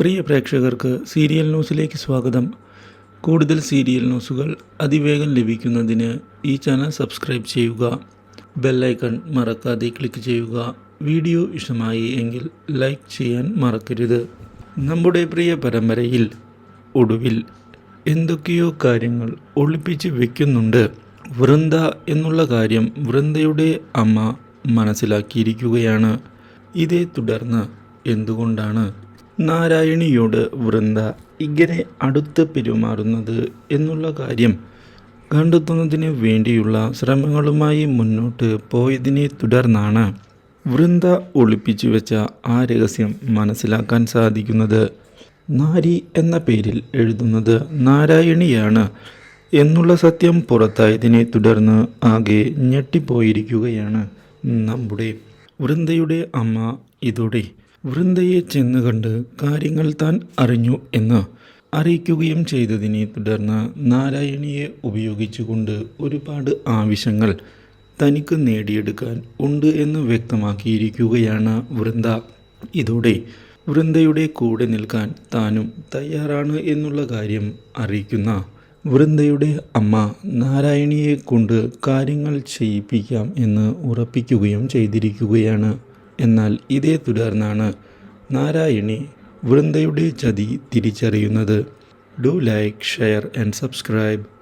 പ്രിയ പ്രേക്ഷകർക്ക് സീരിയൽ ന്യൂസിലേക്ക് സ്വാഗതം. കൂടുതൽ സീരിയൽ ന്യൂസുകൾ അതിവേഗം ലഭിക്കുന്നതിന് ഈ ചാനൽ സബ്സ്ക്രൈബ് ചെയ്യുക. ബെല്ലൈക്കൺ മറക്കാതെ ക്ലിക്ക് ചെയ്യുക. വീഡിയോ ഇഷ്ടമായി എങ്കിൽ ലൈക്ക് ചെയ്യാൻ മറക്കരുത്. നമ്മുടെ പ്രിയ പരമ്പരയിൽ ഒടുവിൽ എന്തൊക്കെയോ കാര്യങ്ങൾ ഒളിപ്പിച്ച് വെക്കുന്നുണ്ട്. വൃന്ദ എന്നുള്ള കാര്യം വൃന്ദയുടെ അമ്മ മനസ്സിലാക്കിയിരിക്കുകയാണ്. ഇതേ തുടർന്ന് എന്തുകൊണ്ടാണ് നാരായണിയോട് വൃന്ദ ഇങ്ങനെ അടുത്ത് പെരുമാറുന്നത് എന്നുള്ള കാര്യം കണ്ടെത്തുന്നതിന് വേണ്ടിയുള്ള ശ്രമങ്ങളുമായി മുന്നോട്ട് പോയതിനെ തുടർന്നാണ് വൃന്ദ ഒളിപ്പിച്ചു വെച്ച ആ രഹസ്യം മനസ്സിലാക്കാൻ സാധിക്കുന്നത്. നാരി എന്ന പേരിൽ എഴുതുന്നത് നാരായണിയാണ് എന്നുള്ള സത്യം പുറത്തായതിനെ തുടർന്ന് ആകെ ഞെട്ടിപ്പോയിരിക്കുകയാണ് നമ്മുടെ വൃന്ദയുടെ അമ്മ. ഇതോടെ വൃന്ദയെ ചെന്ന് കണ്ട് കാര്യങ്ങൾ താൻ അറിഞ്ഞു എന്ന് അറിയിക്കുകയും ചെയ്തതിനെ തുടർന്ന് നാരായണിയെ ഉപയോഗിച്ചുകൊണ്ട് ഒരുപാട് ആവശ്യങ്ങൾ തനിക്ക് നേടിയെടുക്കാൻ ഉണ്ട് എന്ന് വ്യക്തമാക്കിയിരിക്കുകയാണ് വൃന്ദ. ഇതോടെ വൃന്ദയുടെ കൂടെ നിൽക്കാൻ താനും തയ്യാറാണ് എന്നുള്ള കാര്യം അറിയിക്കുന്ന വൃന്ദയുടെ അമ്മ നാരായണിയെ കൊണ്ട് കാര്യങ്ങൾ ചെയ്യിപ്പിക്കാം എന്ന് ഉറപ്പിക്കുകയും ചെയ്തിരിക്കുകയാണ്. എന്നാൽ ഇതേ തുടർന്നാണ് നാരായണി വൃന്ദയുടെ ചതി തിരിച്ചറിയുന്നത്. Do like share and subscribe